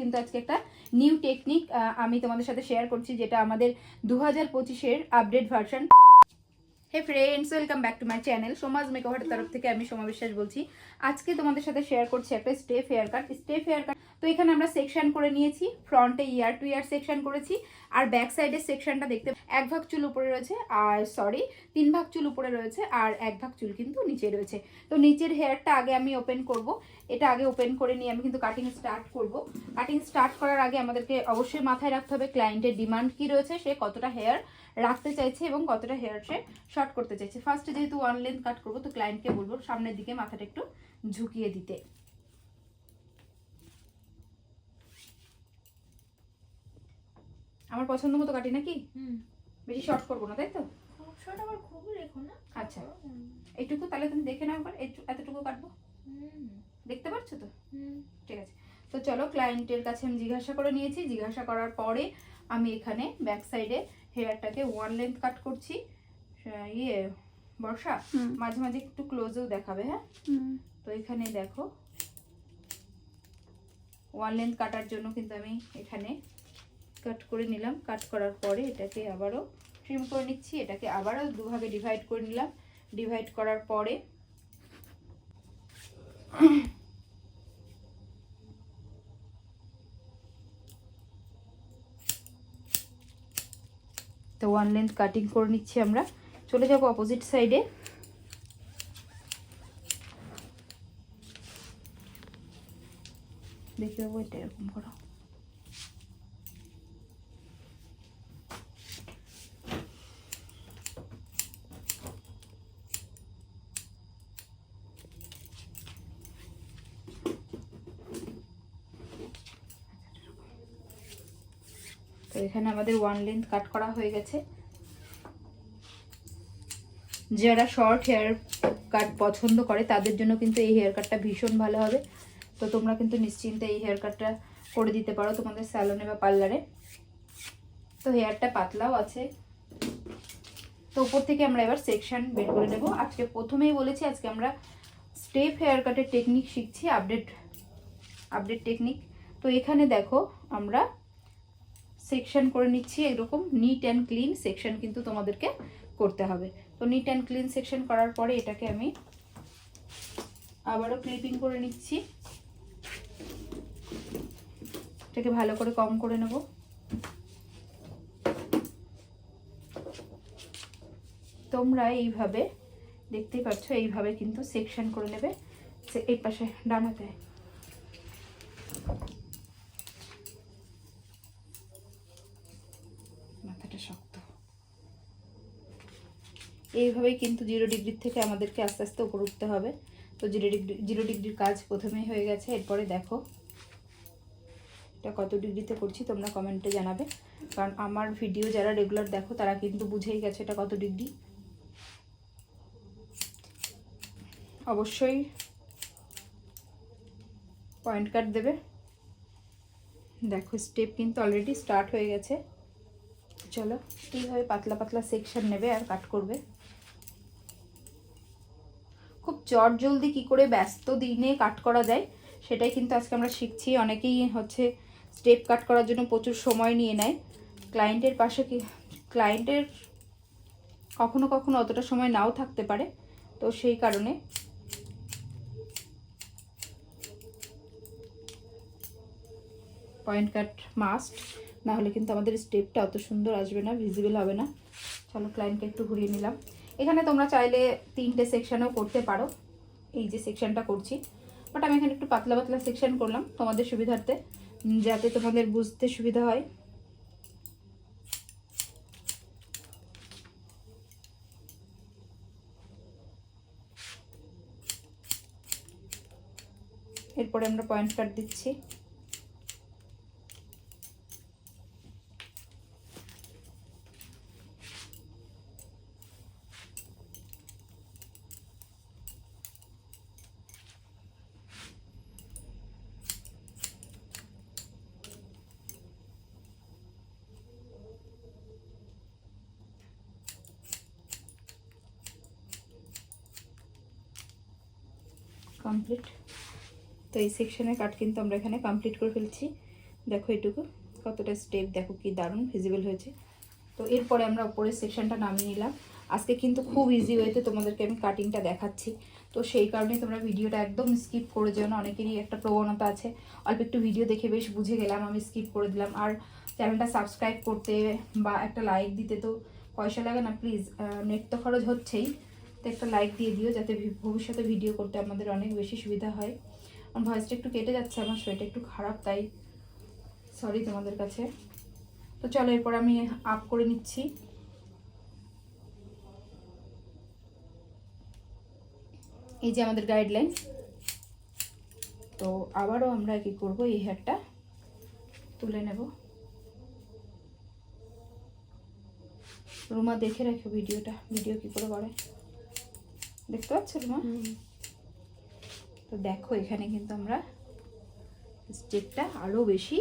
কিন্তু আজকে একটা নিউ টেকনিক আমি তোমাদের সাথে শেয়ার করছি, যেটা আমাদের দু হাজার পঁচিশের update version hey friends welcome back to my channel সমাজ মেকওভারের তরফ থেকে আমি সোমা বিশ্বাস বলছি। আজকে তোমাদের সাথে শেয়ার করছি একটা step hair cut step hair cut তো এখানে আমরা সেকশন করে নিয়েছি ফ্রন্টে ইয়ার টু ইয়ার সেকশন করেছি, আর ব্যাক সাইডের সেকশনটা দেখতে এক ভাগ চুল উপরে রয়েছে, আর সরি তিন ভাগ চুল উপরে রয়েছে, আর এক ভাগ চুল কিন্তু নিচে রয়েছে। তো নিচের হেয়ারটা আগে আমি ওপেন করব, এটা আগে ওপেন করে নিয়ে আমি কিন্তু কাটিং স্টার্ট করব। কাটিং স্টার্ট করার আগে আমাদেরকে অবশ্যই মাথায় রাখতে হবে ক্লায়েন্টের ডিমান্ড কি রয়েছে, সে কতটা হেয়ার রাখতে চাইছে এবং কতটা হেয়ার সে শর্ট করতে চাইছে। ফার্স্টে যেহেতু লেন্থ কাট করব, তো ক্লায়েন্টকে বলব সামনের দিকে মাথাটা একটু ঝুঁকিয়ে দিতে। আমার পছন্দ মতো কাটি নাকি? হুম। বেশি শর্ট করব না তাই তো? শর্ট আবার খুবই রেখো না? আচ্ছা। এইটুকু তাহলে তুমি দেখে নাও একবার এতটুকু কাটবো? দেখতে পাচ্ছ তো? হুম। ঠিক আছে। তো চলো ক্লায়েন্টের কাছে আমি জিজ্ঞাসা করে নিয়েছি। জিজ্ঞাসা করার পরে আমি এখানে ব্যাক সাইডে হেয়ারটাকে ওয়ান লেন্থ কাট করছি। ইয়ে বর্ষা? মাঝে মাঝে একটু ক্লোজেও দেখাবে হ্যাঁ? তো এখানে দেখো ওয়ান লেন্থ কাটার জন্য কিন্তু আমি এখানে কাট করে নিলাম। কাট করার পরে এটাকে আবারও ট্রিম করে নিচ্ছি। এটাকে আবারও দুভাগে ডিভাইড করে নিলাম। ডিভাইড করার পরে তো ওয়ান লেন্থ কাটিং করে নিচ্ছি আমরা। চলে যাব অপোজিট সাইডে দেখে দেবো এটা এরকম করো। এখানে আমাদের ওয়ান লেন্থ কাট করা হয়ে গেছে। যারা শর্ট হেয়ার কাট পছন্দ করে, তাদের জন্য কিন্তু এই হেয়ার কাটটা ভীষণ ভালো হবে। তো তোমরা কিন্তু নিশ্চিন্তে এই হেয়ার কাটটা করে দিতে পারো তোমাদের স্যালনে বা পার্লারে তো হেয়ারটা পাতলাও আছে। তো উপর থেকে আমরা এবার সেকশন বের করে নেব। আজকে প্রথমেই বলেছি, আজকে আমরা স্টেপ হেয়ার কাটের টেকনিক শিখছি আপডেট আপডেট টেকনিক তো এখানে দেখো, আমরা সেকশন করে নিচ্ছি, এরকম নিট অ্যান্ড ক্লিন সেকশন কিন্তু তোমাদেরকে করতে হবে। তো নিট অ্যান্ড ক্লিন সেকশন করার পরে এটাকে আমি আবারও ক্লিপিং করে নিচ্ছি। এটাকে ভালো করে কম করে নেব। তোমরা এইভাবে, দেখতেই পাচ্ছ, এইভাবে কিন্তু সেকশন করে নেবে। এই পাশে ডান এইভাবেই কিন্তু জিরো ডিগ্রির থেকে আমাদেরকে আস্তে আস্তে উপর উঠতে হবে। তো জিরো ডিগ্রি জিরো ডিগ্রির কাজ প্রথমেই হয়ে গেছে। এরপরে দেখো এটা কত ডিগ্রিতে করছি, তোমরা কমেন্টে জানাবে। কারণ আমার ভিডিও যারা রেগুলার দেখো, তারা কিন্তু বুঝেই গেছে এটা কত ডিগ্রি অবশ্যই পয়েন্ট কাট দেবে। দেখো স্টেপ কিন্তু অলরেডি স্টার্ট হয়ে গেছে। চলো, এইভাবে পাতলা পাতলা সেকশন নেবে আর কাট করবে। খুব চট জলদি কি করে ব্যস্ত দিনে কাট করা যায়, সেটাই কিন্তু আজকে আমরা শিখছি। অনেকেই হচ্ছে স্টেপ কাট করার জন্য প্রচুর সময় নিয়ে নেয়। ক্লায়েন্টের পাশে ক্লায়েন্টের কখনো কখনো অতটা সময় নাও থাকতে পারে, তো সেই কারণে। পয়েন্ট কাট মাস্ট না হলে কিন্তু আমাদের স্টেপটা অত সুন্দর আসবে না ভিজিবল হবে না। চলো ক্লায়েন্টকে একটু ঘুরিয়ে নিলাম। এখানে তোমরা চাইলে তিনটে সেকশনেও করতে পারো। এই যে সেকশনটা করছি। বাট আমি এখানে একটু পাতলা পাতলা সেকশন করলাম তোমাদের সুবিধার্থে, যাতে তোমাদের বুঝতে সুবিধা হয়। এরপরে আমরা পয়েন্ট কাট দিচ্ছি। কমপ্লিট তো এই সেকশনের কাট কিন্তু আমরা এখানে কমপ্লিট করে ফেলছি। দেখো এটুকু। কতটা স্টেপ দেখো কি দারুণ ভিজিবল হয়েছে। তো এরপরে আমরা উপরের সেকশনটা নামিয়ে নিলাম। আজকে কিন্তু খুব ইজি ওয়েতে তোমাদেরকে আমি কাটিংটা দেখাচ্ছি। তো সেই কারণে তোমরা ভিডিওটা একদম স্কিপ করে যেও না। অনেকেরই একটা প্রবণতা আছে। অল্প একটু ভিডিও দেখে বেশ বুঝে গেলাম, আমি স্কিপ করে দিলাম। আর চ্যানেলটা সাবস্ক্রাইব করতে বা একটা লাইক দিতে তো পয়সা লাগে না প্লিজ নেট তো খরচ হচ্ছেই। তো একটা লাইক দিয়ে দিও যাতে ভবিষ্যতে ভিডিও করতে আমাদের অনেক বেশি সুবিধা হয়। আমার ভয়েসটা একটু কেটে যাচ্ছে, আমার শরীরটা একটু খারাপ, তাই সরি তোমাদের কাছে। তো চলো এরপর আমি আপ করে নিচ্ছি। এই যে আমাদের গাইডলাইন তো আবারও আমরা কি করব? এই হেয়ারটা তুলে নেব। রুমা দেখে রাখো ভিডিওটা ভিডিও কি করে করে। দেখতে পাচ্ছ রুমা? তো দেখো এখানে কিন্তু আমরা স্টেপটা আরও বেশি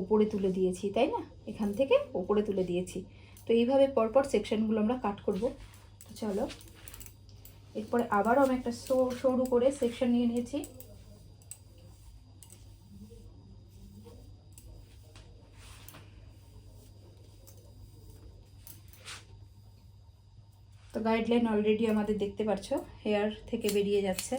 ওপরে তুলে দিয়েছি তাই না? এখান থেকে ওপরে তুলে দিয়েছি। তো এইভাবে পরপর সেকশনগুলো আমরা কাট করব। তো চলো এরপরে আবারও আমি একটা সরু করে সেকশন নিয়ে নিয়েছি। তো গাইডলাইন অলরেডি আমাদের দেখতে পাচ্ছ হেয়ার থেকে বেরিয়ে যাচ্ছে।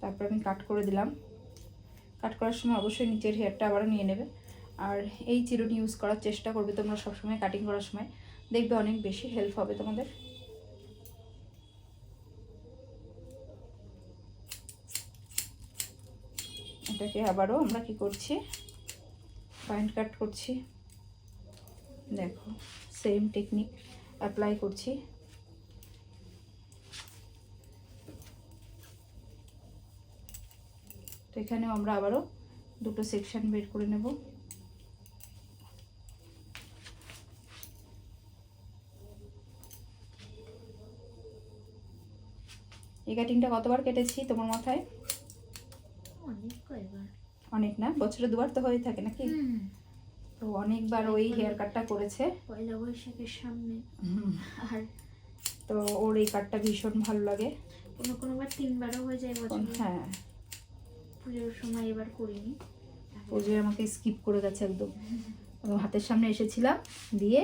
তারপর আমি কাট করে দিলাম। কাট করার সময় অবশ্যই নিচের হেয়ারটা আবারও নিয়ে নেবে। আর এই চিরুনি ইউজ করার চেষ্টা করবে তোমরা সবসময় কাটিং করার সময়। দেখবে অনেক বেশি হেল্প হবে তোমাদের। এটাকে আবারও আমরা কি করছি? পয়েন্ট কাট করছি। দেখো সেম টেকনিক অ্যাপ্লাই করছি। এখানেও আমরা আবারও দুটো সেকশন বের করে নেব। এই কাটিংটা কতবার কেটেছি তোমার মাথায়? অনেক কয়বার। অনেক না? বছরে দুবার তো হয়ে থাকে নাকি? তো অনেকবার ওই হেয়ার কাটটা করেছে। পয়লা বৈশাখের সামনে। আর তো ওর এই কাটটা ভীষণ ভালো লাগে। কোনো কোনোবার তিনবারও হয়ে যায় বছর। হ্যাঁ। পুজোর সময় এবার করিনি। পুজোয় আমাকে স্কিপ করে গেছে একদম। হাতের সামনে এসেছিলাম, দিয়ে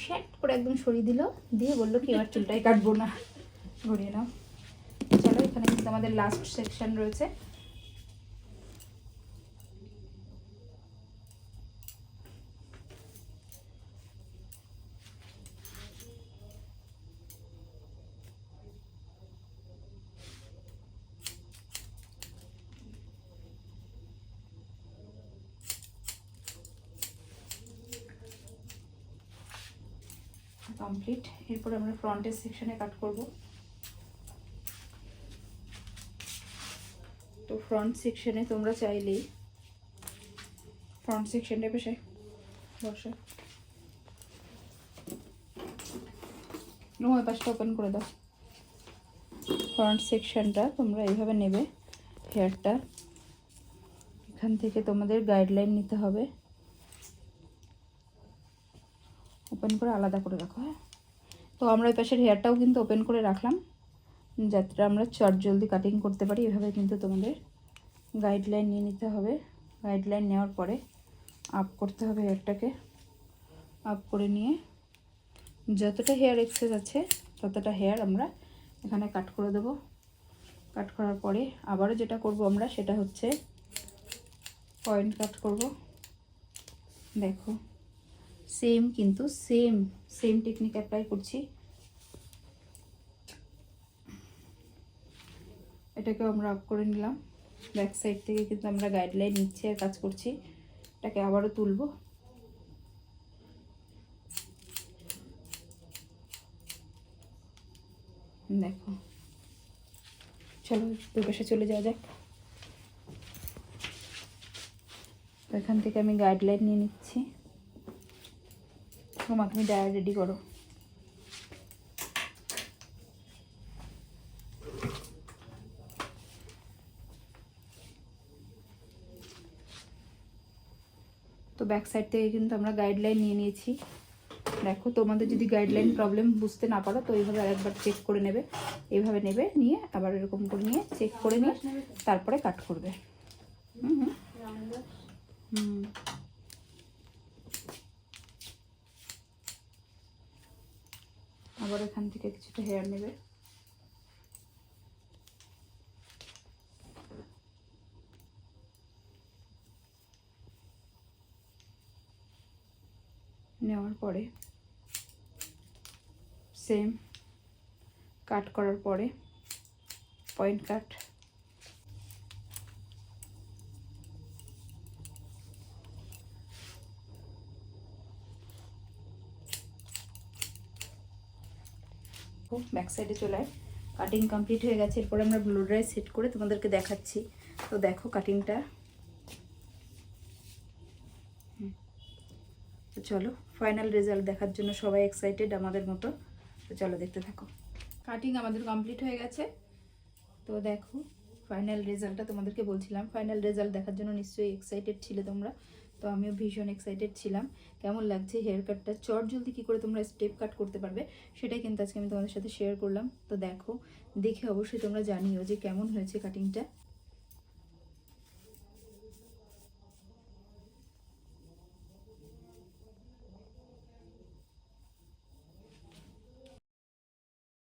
শ্যাট করে একদম সরিয়ে দিল, দিয়ে বলল কি, এবার চুলটাই কাটবো না। ঘুরিয়ে নাও। চলো, এখানে কিন্তু আমাদের লাস্ট সেকশন রয়েছে। কমপ্লিট এরপর আমরা ফ্রন্টের সেকশনে কাট করব। তো ফ্রন্ট সেকশনে তোমরা চাইলেই ফ্রন্ট সেকশনটা বসে বসে। ওই পাশটা ওপেন করে দাও। ফ্রন্ট সেকশনটা তোমরা এইভাবে নেবে হেয়ারটা এখান থেকে তোমাদের গাইডলাইন নিতে হবে। ওপেন করে আলাদা করে রাখো হ্যাঁ? তো আমরা ওই পাশের হেয়ারটাও কিন্তু ওপেন করে রাখলাম, যাতে আমরা চট জলদি কাটিং করতে পারি। এভাবে কিন্তু তোমাদের গাইডলাইন নিয়ে নিতে হবে। গাইডলাইন নেওয়ার পরে আপ করতে হবে হেয়ারটাকে আপ করে নিয়ে যতটা হেয়ার এক্সেস আছে, ততটা হেয়ার আমরা এখানে কাট করে দেবো। কাট করার পরে আবারও যেটা করব আমরা, সেটা হচ্ছে পয়েন্ট কাট করব। দেখো। সেম কিন্তু সেম সেম টেকনিক অ্যাপ্লাই করছি। এটাকেও আমরা অফ করে নিলাম। ব্যাক সাইড থেকে কিন্তু আমরা গাইডলাইন নিচ্ছি আর কাজ করছি। এটাকে আবারও তুলবো। দেখো। চলো দুই পাশে চলে যাওয়া যাক। এখান থেকে আমি গাইডলাইন নিয়ে নিচ্ছি। তোমা তুমি ডায়ার রেডি করো। তো ব্যাক সাইড থেকে কিন্তু আমরা গাইডলাইন নিয়ে নিয়েছি। দেখো, তোমাদের যদি গাইডলাইন প্রবলেম বুঝতে না পারো, তো এইভাবে আরেকবার চেক করে নেবে। এইভাবে নেবে, নিয়ে আবার এরকম করে নিয়ে চেক করে নিয়ে তারপরে কাট করবে। হুম হুম। হুম আবার এখান থেকে কিছুটা হেয়ার নেবে। নেওয়ার পরে সেম কাট করার পরে পয়েন্ট কাট ব্যাক সাইডে চলে আয়। কাটিং কমপ্লিট হয়ে গেছে, এরপরে আমরা ব্লু ড্রাই সেট করে তোমাদেরকে দেখাচ্ছি। তো দেখো কাটিংটা তো চলো ফাইনাল রেজাল্ট দেখার জন্য সবাই এক্সাইটেড আমাদের মতো। তো চলো দেখতে থাকো। কাটিং আমাদের কমপ্লিট হয়ে গেছে। তো দেখো ফাইনাল রেজাল্টটা তোমাদেরকে বলছিলাম। ফাইনাল রেজাল্ট দেখার জন্য নিশ্চয়ই এক্সাইটেড ছিলে তোমরা। তো আমিও ভীষণ এক্সাইটেড ছিলাম। কেমন লাগছে হেয়ার কাটটা চট জলদি কী করে তোমরা স্টেপ কাট করতে পারবে? সেটাই কিন্তু আজকে আমি তোমাদের সাথে শেয়ার করলাম। তো দেখো, দেখে অবশ্যই তোমরা জানিও যে কেমন হয়েছে কাটিংটা